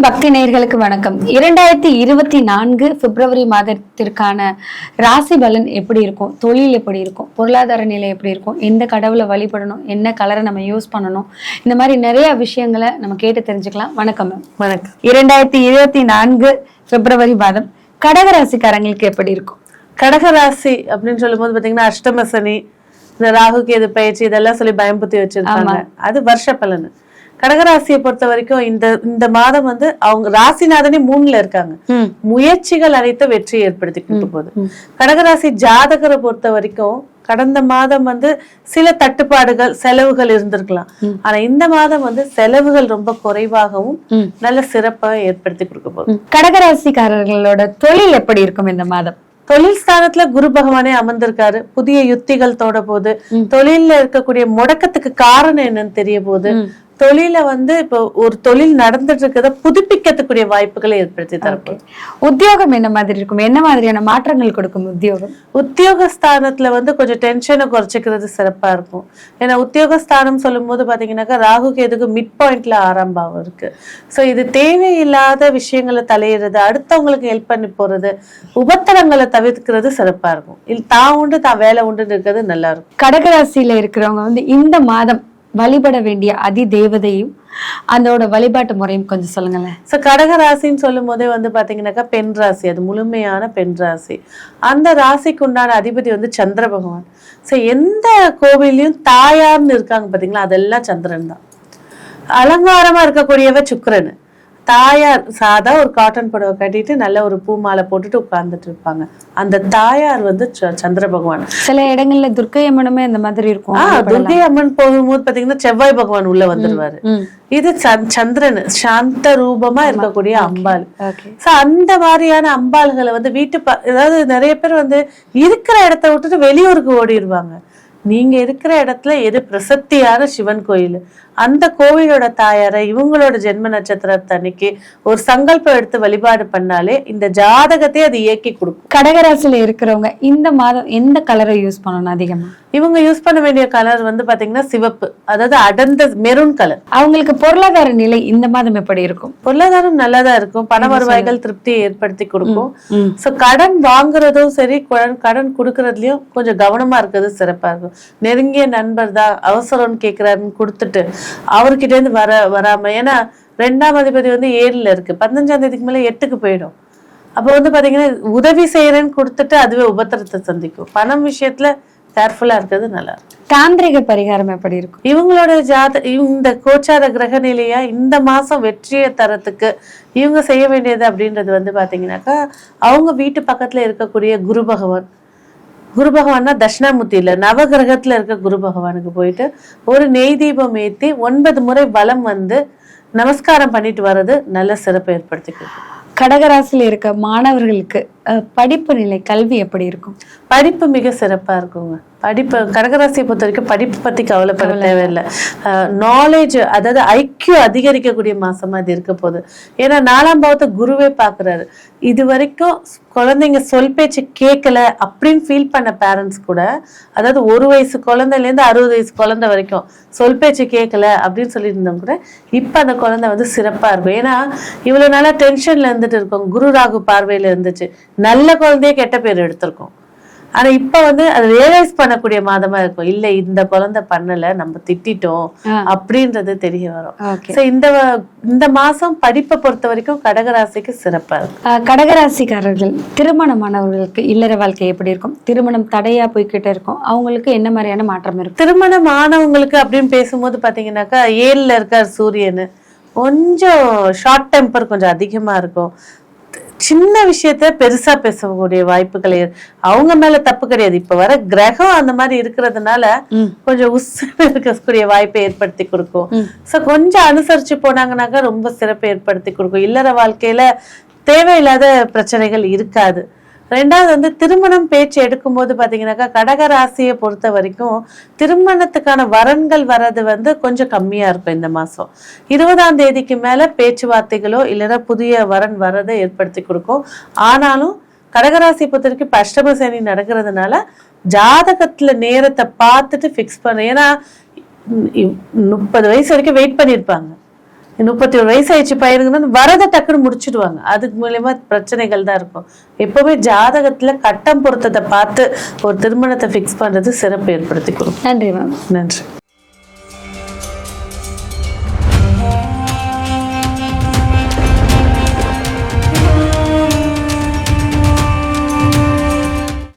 பக்தி நேயர்களுக்கு வணக்கம். இரண்டாயிரத்தி இருபத்தி நான்கு பிப்ரவரி மாதத்திற்கான ராசி பலன் எப்படி இருக்கும்? தொழில் எப்படி இருக்கும்? பொருளாதார நிலை எப்படி இருக்கும்? எந்த கடவுளை வழிபடணும்? என்ன கலரை நம்ம யூஸ் பண்ணணும்? இந்த மாதிரி நிறைய விஷயங்களை நம்ம கேட்டு தெரிஞ்சுக்கலாம். வணக்கம் மேம் வணக்கம். இரண்டாயிரத்தி இருபத்தி நான்கு பிப்ரவரி மாதம் கடகராசிக்காரங்களுக்கு எப்படி இருக்கும்? கடகராசி அப்படின்னு சொல்லும்போது பாத்தீங்கன்னா அஷ்டம சனி இந்த ராகு கேது பயிற்சி இதெல்லாம் சொல்லி பயம்புத்தி வச்சிருக்காங்க. அது வருஷ பலன். கடகராசியை பொறுத்த வரைக்கும் இந்த இந்த மாதம் வந்து அவங்க ராசிநாதனே மூணுல இருக்காங்க. முயற்சிகள் அனைத்து வெற்றி ஏற்படுத்தி கொண்டு போகுது. கடகராசி ஜாதகரை பொறுத்த வரைக்கும் கடந்த மாதம் வந்து சில தட்டுப்பாடுகள் செலவுகள் இருந்திருக்கலாம். ஆனா இந்த மாதம் வந்து செலவுகள் ரொம்ப குறைவாகவும். நல்ல சிறப்பாக ஏற்படுத்தி கொடுக்க போகுது. கடகராசிக்காரர்களோட தொழில் எப்படி இருக்கும் இந்த மாதம்? தொழில் ஸ்தானத்துல குரு பகவானே அமர்ந்திருக்காரு. புதிய யுத்திகள் தோட போகுது. தொழில்ல இருக்கக்கூடிய முடக்கத்துக்கு காரணம் என்னன்னு தெரிய போகுது. தொழில வந்து இப்போ ஒரு தொழில் நடந்துட்டு இருக்கிறத புதுப்பிக்கக்கூடிய வாய்ப்புகளை ஏற்படுத்தி தரப்போகுது உத்தியோகம் என்ன மாதிரி இருக்கும்? என்ன மாதிரியான மாற்றங்கள் கொடுக்கும் உத்தியோகம்? உத்தியோக ஸ்தானத்துல வந்து கொஞ்சம் டென்ஷனை குறைச்சிக்கிறது சிறப்பா இருக்கும். ஏன்னா உத்தியோக ஸ்தானம் சொல்லும் போது பாத்தீங்கன்னாக்கா ராகு கேதுக்கு மிட் பாயிண்ட்ல ஆறாம் பாவம் இருக்கு. சோ இது தேவையில்லாத விஷயங்களை தலையிடுறது அடுத்தவங்களுக்கு ஹெல்ப் பண்ணி போறது உபத்திரங்களை தவிர்க்கிறது சிறப்பா இருக்கும். தான் உண்டு தான் வேலை உண்டுன்னு இருக்கிறது நல்லா இருக்கும். கடகராசியில இருக்கிறவங்க வந்து இந்த மாதம் வழிபட வேண்டிய அதி தேவதையும் அதோட வழிபாட்டு முறையும் கொஞ்சம் சொல்லுங்களேன். ஸோ கடகராசின்னு சொல்லும் போதே வந்து பார்த்தீங்கன்னாக்கா பெண் ராசி அது முழுமையான பெண் ராசி. அந்த ராசிக்கு உண்டான அதிபதி வந்து சந்திர பகவான். ஸோ எந்த கோவிலையும் தாயார்னு இருக்காங்க பார்த்தீங்களா அதெல்லாம் சந்திரன் தான். அலங்காரமா இருக்கக்கூடியவ சுக்கரன். தாயார் சாதா ஒரு காட்டன் புடவை கட்டிட்டு நல்ல ஒரு பூ மாலை போட்டுட்டு உட்கார்ந்துட்டு இருப்பாங்க. அந்த தாயார் வந்து சந்திர பகவான். சில இடங்கள்ல துர்க்கை அம்மனுமே இந்த மாதிரி இருக்கும். ஆஹ் துர்கை அம்மன் போகும்போது பாத்தீங்கன்னா செவ்வாய் பகவான் உள்ள வந்துருவாரு. இது சந்- சந்திரன் சாந்த ரூபமா இருக்கக்கூடிய அம்பாள். சோ அந்த மாதிரியான அம்பாள்களை வந்து வீட்டு அதாவது நிறைய பேர் வந்து இருக்கிற இடத்த விட்டுட்டு வெளியூருக்கு ஓடிடுவாங்க நீங்க இருக்கிற இடத்துல எது பிரசத்தியான சிவன் கோயில்? அந்த கோவிலோட தாயாரை இவங்களோட ஜென்ம நட்சத்திரத்தை அன்னைக்கு ஒரு சங்கல்பம் எடுத்து வழிபாடு பண்ணாலே இந்த ஜாதகத்தை அது இயக்கி கொடுக்கும். கடகராசியில இருக்கிறவங்க இந்த மாதம் எந்த கலரை யூஸ் பண்ணணும் அதிகமா? இவங்க யூஸ் பண்ண வேண்டிய கலர் வந்து பாத்தீங்கன்னா சிவப்பு. அதாவது அடர்ந்த மெரூன் கலர் அவங்களுக்கு பொருளாதார நிலை இந்த மாதம் எப்படி இருக்கும்? பொருளாதாரம் நல்லதா இருக்கும். பண வருவாய்கள் திருப்தியை ஏற்படுத்தி கொடுக்கும். சோ கடன் வாங்குறதும் சரி கடன் கடன் கொடுக்கறதுலயும் கொஞ்சம் கவனமா இருக்கிறது சிறப்பா இருக்கும். நெருங்கிய நண்பர் தான் அவசரம்னு கேக்குறாருன்னு கொடுத்துட்டு அவர்கிட்ட இருந்து வர வராம ஏன்னா ரெண்டாம் அதிபதி வந்து ஏழுல இருக்கு. பதினஞ்சாம் தேதிக்கு மேல எட்டுக்கு போயிடும். அப்ப வந்து பாத்தீங்கன்னா உதவி செய்யறேன்னு கொடுத்துட்டு அதுவே உபத்திரத்தை சந்திக்கும். பணம் விஷயத்துல கேர்ஃபுல்லா இருக்கிறது நல்லா தாந்திரிக பரிகாரம் எப்படி இருக்கும்? இவங்களோட ஜாத இந்த கோச்சார கிரக நிலையா இந்த மாசம் வெற்றியை தரத்துக்கு இவங்க செய்ய வேண்டியது அப்படின்றது வந்து பாத்தீங்கன்னாக்கா அவங்க வீட்டு பக்கத்துல இருக்கக்கூடிய குரு பகவான் குரு பகவான்னா தட்சிணாமூர்த்தியில். நவகிரகத்தில் இருக்க குரு பகவானுக்கு போயிட்டு ஒரு நெய் தீபம் ஏற்றி ஒன்பது முறை பலம் வந்து நமஸ்காரம் பண்ணிட்டு வர்றது நல்ல சிறப்பை ஏற்படுத்தி கடகராசியில் இருக்க மாணவர்களுக்கு படிப்பு நிலை கல்வி எப்படி இருக்கும்? படிப்பு மிக சிறப்பா இருக்குங்க. படிப்பு கடகராசியை பொறுத்த வரைக்கும் படிப்பு பத்தி கவலைப்பட தேவையில்லை. நாலேஜ் அதாவது ஐக்கியூ அதிகரிக்கக்கூடிய மாசமா இது இருக்க போகுது. ஏன்னா நாலாம் பாவத்தை குருவே பாக்குறாரு. இது வரைக்கும் குழந்தைங்க சொல் பேச்சு கேட்கல அப்படின்னு ஃபீல் பண்ண பேரண்ட்ஸ் கூட அதாவது ஒரு வயசு குழந்தைல இருந்து அறுபது வயசு குழந்தை வரைக்கும் சொல் பேச்சு கேட்கல அப்படின்னு சொல்லியிருந்தவங்க கூட இப்ப அந்த குழந்தை வந்து சிறப்பா இருக்கும். ஏன்னா இவ்வளவு நாளா டென்ஷன்ல இருந்துட்டு இருக்கோம். குரு ராகு பார்வையில இருந்துச்சு. நல்ல குழந்தைய கெட்ட பேர் எடுத்திருக்கோம். ஆனா இப்ப வந்து அது ரியலைஸ் பண்ணக்கூடிய மாதமா இருக்கும். இல்ல இந்த குழந்தை பண்ணல நம்ம திட்டிட்டோம் ஆ. அப்படின்றது தெரிய வரும். இந்த இந்த மாசம் படிப்பை பொறுத்த வரைக்கும் கடகராசிக்கு சிறப்பா இருக்கும் கடகராசிக்காரர்கள் திருமணமானவர்களுக்கு இல்லற வாழ்க்கை எப்படி இருக்கும்? திருமணம் தடையா போய்கிட்டே இருக்கும். அவங்களுக்கு என்ன மாதிரியான மாற்றம் இருக்கும்? திருமணம் ஆனவங்களுக்கு அப்படின்னு பேசும்போது பாத்தீங்கன்னாக்கா ஏழுல இருக்கார் சூரியன். கொஞ்சம் ஷார்ட் டெம்பர் கொஞ்சம் அதிகமா இருக்கும். சின்ன விஷயத்த பெருசா பேசக்கூடிய வாய்ப்புகள் அவங்க மேல தப்பு கிடையாது இப்ப வர கிரகம் அந்த மாதிரி இருக்கிறதுனால. கொஞ்சம் உஸ்ஸுன்னு இருக்கக்கூடிய வாய்ப்பை ஏற்படுத்தி கொடுக்கும். சோ கொஞ்சம் அனுசரிச்சு போனாங்கன்னாக்கா ரொம்ப சிறப்பை ஏற்படுத்தி கொடுக்கும் இல்லற வாழ்க்கையில தேவையில்லாத பிரச்சனைகள் இருக்காது ரெண்டாவது வந்து திருமணம் பேச்சு எடுக்கும்போது பார்த்தீங்கன்னாக்கா கடக ராசியை பொறுத்த வரைக்கும் திருமணத்துக்கான வரன்கள் வர்றது வந்து கொஞ்சம் கம்மியாக இருக்கும் இந்த மாதம் இருபதாம் தேதிக்கு மேலே பேச்சுவார்த்தைகளோ இல்லைன்னா புதிய வரன் வரதை ஏற்படுத்தி கொடுக்கும். ஆனாலும் கடகராசி பொறுத்தவரைக்கும் இப்போ அஷ்டம சனி நடக்கிறதுனால ஜாதகத்தில் நேரத்தை பார்த்துட்டு ஃபிக்ஸ் பண்ண. ஏன்னா முப்பது வயசு வரைக்கும் வெயிட் பண்ணியிருப்பாங்க. முப்பத்தி ஒரு வயசு ஆயிடுச்சு பையனுங்கன்னா வரதை டக்குன்னு முடிச்சிடுவாங்க. அதுக்கு மூலியமா பிரச்சனைகள் தான் இருக்கும். எப்பவுமே ஜாதகத்துல கட்டம் பொருத்தத்தை பார்த்து ஒரு திருமணத்தை ஃபிக்ஸ் பண்றது சிறப்பு ஏற்படுத்தி கொடுக்கும். நன்றி மேம். நன்றி.